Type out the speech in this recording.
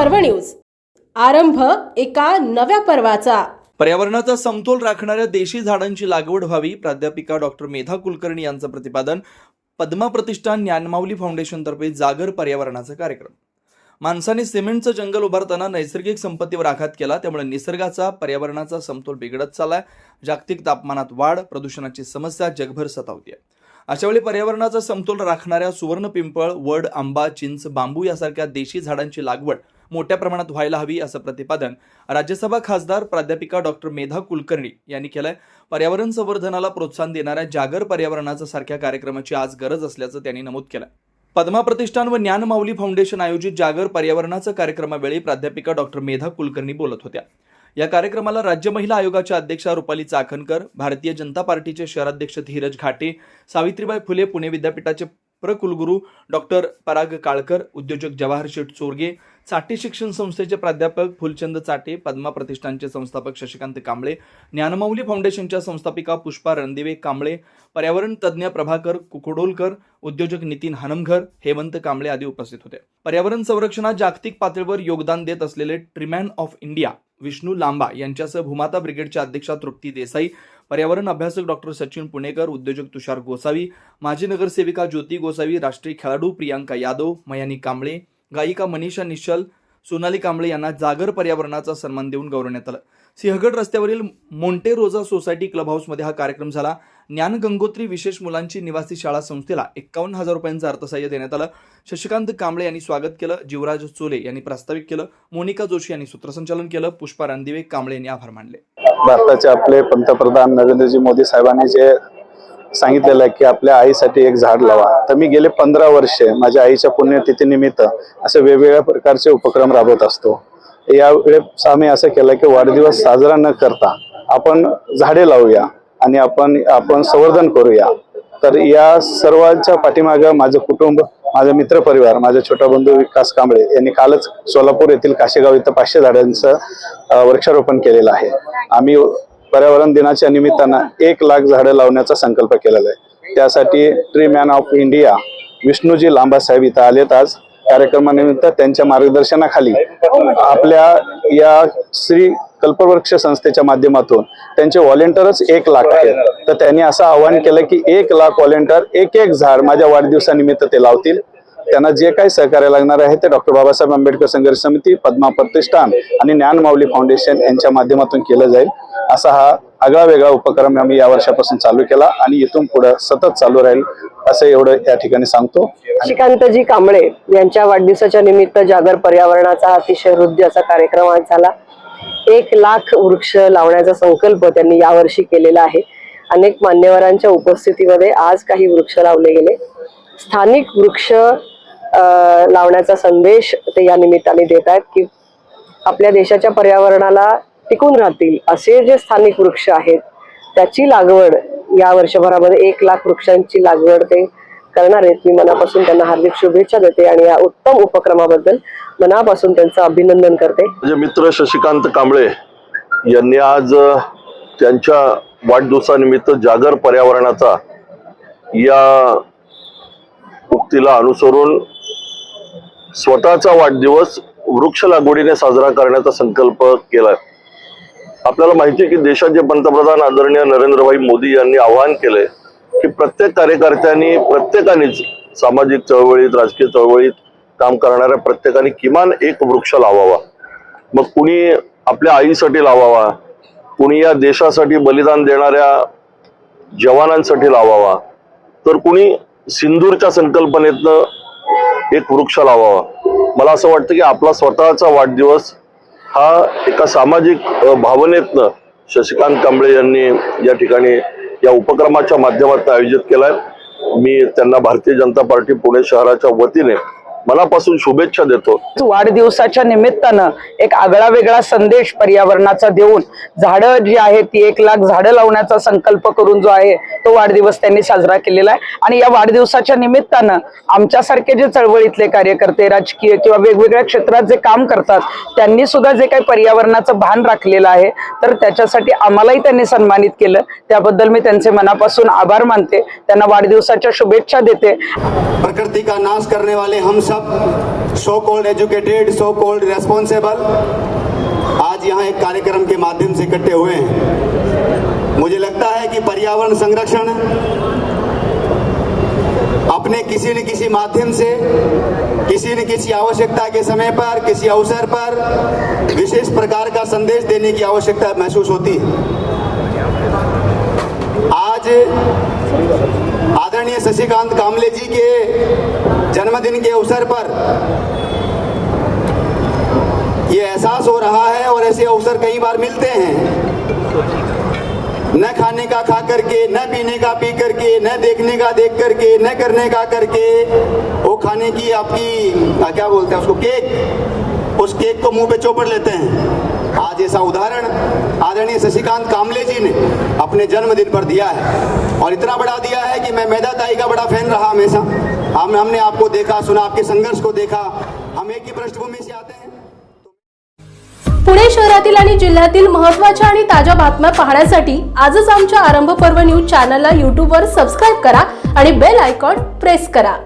पर्व न्यूज. आरंभ एका नव्या पर्वाचा. पर्यावरणाचा समतोल राखणाऱ्या देशी झाडांची लागवड व्हावी प्राध्यापिका डॉक्टर मेधा कुलकर्णी यांचं प्रतिपादन पद्मा प्रतिष्ठान ज्ञानमाऊली फाउंडेशनतर्फे जागर पर्यावरणाचा कार्यक्रम. माणसाने सिमेंटचं जंगल उभारताना नैसर्गिक संपत्तीवर आघात केला त्यामुळे निसर्गाचा पर्यावरणाचा समतोल बिघडत चाललाय. जागतिक तापमानात वाढ प्रदूषणाची समस्या जगभर सतावते अशावेळी पर्यावरणाचा समतोल राखणाऱ्या सुवर्ण पिंपळ वड आंबा चिंच बांबू यासारख्या देशी झाडांची लागवड मोठ्या प्रमाणात व्हायला हवी असं प्रतिपादन राज्यसभा खासदार प्राध्यापिका डॉक्टर मेधा कुलकर्णी यांनी केलंय. पर्यावरण संवर्धनाला प्रोत्साहन देणाऱ्या जागर पर्यावरणाचा सारख्या कार्यक्रमाची आज गरज असल्याचं त्यांनी नमूद केलं पद्मा प्रतिष्ठान व ज्ञानमाऊली फाउंडेशन आयोजित जागर पर्यावरणाचं कार्यक्रमावेळी प्राध्यापिका डॉक्टर मेधा कुलकर्णी बोलत होत्या. या कार्यक्रमाला राज्य महिला आयोगाच्या अध्यक्षा रुपाली चाकणकर भारतीय जनता पार्टीचे शहराध्यक्ष धीरज घाटे सावित्रीबाई फुले पुणे विद्यापीठाचे प्रकुलगुरू डॉक्टर पराग काळकर उद्योजक जवाहर शेठ चोरगे चाटे शिक्षण संस्थेचे प्राध्यापक फुलचंद चाटे पद्मा प्रतिष्ठानचे संस्थापक शशिकांत कांबळे ज्ञानमाऊली फाउंडेशनच्या संस्थापिका पुष्पा रणदिवे कांबळे पर्यावरण तज्ज्ञ प्रभाकर कुकुडोलकर उद्योजक नितीन हनमघर हेमंत कांबळे आदी उपस्थित होते. पर्यावरण संरक्षणात जागतिक पातळीवर योगदान देत असलेले tree man of India Vishnu Lamba यांच्यासह भूमाता ब्रिगेडच्या अध्यक्षा तृप्ती देसाई पर्यावरण अभ्यासक डॉक्टर सचिन पुणेकर उद्योजक तुषार गोसावी माजी नगरसेविका ज्योती गोसावी राष्ट्रीय खेळाडू प्रियांका यादव मयानी कांबळे गायिका मनीषा निश्चल सोनाली कांबळे यांना जागर पर्यावरणाचा सन्मान देऊन गौरवण्यात आलं. सिंहगड रस्त्यावरील मोंटे रोजा सोसायटी क्लब हाऊसमध्ये हा कार्यक्रम झाला. ज्ञान गंगोत्री विशेष मुलांची निवासी शाळा संस्थेला एक्कावन्न हजार रुपयांचं अर्थसहाय्य देण्यात आलं. शशिकांत कांबळे यांनी स्वागत केलं. जीवराज चोले यांनी प्रास्ताविक केलं. मोनिका जोशी यांनी सूत्रसंचालन केलं. पुष्पा रणदिवे कांबळे यांनी आभार मानले. भारताचे आपले पंतप्रधान नरेंद्रजी मोदी साहेबांनी जे सांगितलेलं आहे की आपल्या आईसाठी एक झाड लावा. तर मी गेले पंधरा वर्षे माझ्या आईच्या पुण्यतिथीनिमित्त असे वेगवेगळ्या प्रकारचे उपक्रम राबवत असतो. यावेळेस आम्ही असं केलं की वाढदिवस साजरा न करता आपण झाडे लावूया आणि आपण आपण संवर्धन करूया. तर या सर्वांच्या पाठीमागं माझं कुटुंब माझा मित्रपरिवार माझा छोटा बंधू विकास कांबळे यांनी कालच सोलापूर येथील काशेगाव इथं पाचशे झाडांचं वृक्षारोपण केलेलं आहे. आम्ही पर्यावरण दिनाच्या निमित्तानं एक लाख झाडं लावण्याचा संकल्प केलेला आहे. त्यासाठी tree man of India Vishnuji लांबासाहेब इथं आलेत आज. कार्यक्रमानिमित्त त्यांच्या मार्गदर्शनाखाली आपल्या या श्री कल्पवृक्ष संस्थेच्या माध्यमातून त्यांचे व्हॉलेंटियरच एक लाख आहेत. तर त्यांनी असं आवाहन केलं की एक लाख व्हॉलेंटियर एक एक झाड माझ्या वाढदिवसानिमित्त ते लावतील. त्यांना जे काही सहकार्य लागणार आहे ते डॉक्टर बाबासाहेब आंबेडकर संघर्ष समिती पद्मा प्रतिष्ठान आणि ज्ञानमाऊली फाउंडेशन यांच्या माध्यमातून केलं जाईल. असा हा आगळा वेगळा उपक्रम आम्ही या वर्षापासून चालू केला आणि इथून पुढे सतत चालू राहील असं एवढं या ठिकाणी सांगतो. श्रीकांतजी कांबळे यांच्या वाढदिवसाच्या निमित्त जागर पर्यावरणाचा अतिशय हृदय असा कार्यक्रम आज झाला. एक लाख वृक्ष लावण्याचा संकल्प त्यांनी यावर्षी केलेला आहे. अनेक मान्यवरांच्या उपस्थितीमध्ये आज काही वृक्ष लावले गेले. स्थानिक वृक्ष लावण्याचा संदेश ते या निमित्ताने देत आहेत की आपल्या देशाच्या पर्यावरणाला टिकून राहतील. असे जे स्थानिक वृक्ष आहेत त्याची लागवड या वर्षभरामध्ये एक लाख वृक्षांची लागवड ते करणार आहेत. मी मनापासून त्यांना हार्दिक शुभेच्छा देते आणि या उत्तम उपक्रमाबद्दल मनापासून त्यांचं अभिनंदन करते. माझे मित्र शशिकांत कांबळे यांनी आज त्यांच्या वाढदिवसानिमित्त जागर पर्यावरणाचा या उक्तीला अनुसरून स्वतःचा वाढदिवस वृक्ष लागवडीने साजरा करण्याचा संकल्प केलाय. आपल्याला माहिती आहे की देशाचे पंतप्रधान आदरणीय नरेंद्रभाई मोदी यांनी आवाहन केलंय की प्रत्येक कार्यकर्त्यांनी प्रत्येकानेच सामाजिक चळवळीत राजकीय चळवळीत काम करणाऱ्या प्रत्येकाने किमान एक वृक्ष लावावा. मग कुणी आपल्या आईसाठी लावावा? कुणी या देशासाठी बलिदान देणाऱ्या जवानांसाठी लावावा? तर कुणी सिंदूरच्या संकल्पनेतनं एक वृक्ष लावावा. मला असं वाटतं की आपला स्वतःचा वाढदिवस हा एका सामाजिक भावनेतनं शशिकांत कांबळे यांनी या ठिकाणी या उपक्रमाच्या माध्यमातून आयोजित केलाय. मी त्यांना भारतीय जनता पार्टी पुणे शहराच्या वतीने मनापासून शुभेच्छा देतो. वाढदिवसाच्या निमित्तानं एक आगळा वेगळा संदेश पर्यावरणाचा देऊन झाडं जी आहेत ती एक लाख झाडं लावण्याचा संकल्प करून जो आहे तो वाढदिवस त्यांनी साजरा केलेला आहे. आणि या वाढदिवसाच्या निमित्तानं आमच्यासारखे जे चळवळीतले कार्यकर्ते राजकीय किंवा वेगवेगळ्या क्षेत्रात जे काम करतात त्यांनी सुद्धा जे काही पर्यावरणाचं भान राखलेलं आहे तर त्याच्यासाठी आम्हालाही त्यांनी सन्मानित केलं. त्याबद्दल मी त्यांचे मनापासून आभार मानते. त्यांना वाढदिवसाच्या शुभेच्छा देते. प्रकृति का नाश करने वाले हम सब so called educated so called responsible आज यहाँ एक कार्यक्रम के माध्यम से इकट्ठे हुए हैं। मुझे लगता है कि पर्यावरण संरक्षण अपने किसी न किसी माध्यम से, किसी न किसी आवश्यकता के समय पर, किसी अवसर पर विशेष प्रकार का संदेश देने की आवश्यकता महसूस होती है। आज आदरणीय शशिकांत कामले जी के जन्मदिन के अवसर पर ये एहसास हो रहा है और ऐसे अवसर कई बार मिलते हैं। न खाने का खा करके, न पीने का पी करके, न देखने का देख करके, न करने का करके, वो खाने की आपकी क्या बोलते हैं उसको, केक, उस केक को मुँह पे चौपड़ लेते हैं। आज ऐसा उदाहरण आदरणीय शशिकांत कामले जी ने अपने जन्मदिन पर दिया है और इतना बड़ा दिया है कि मैं मैदा ताई का बड़ा फैन रहा हमेशा। हम हमने आपको देखा सुना आपके संघर्ष को देखा। हम एक ही पृष्ठभूमि से आते हैं। पुणे शहरातील आणि जिल्ह्यातील महत्त्वाच्या आणि ताज्या बातम्या पाहण्यासाठी आजच आमच्या आरंभ पर्व न्यूज चॅनलला यूट्यूबवर सबस्क्राईब करा आणि बेल आयकॉन प्रेस करा.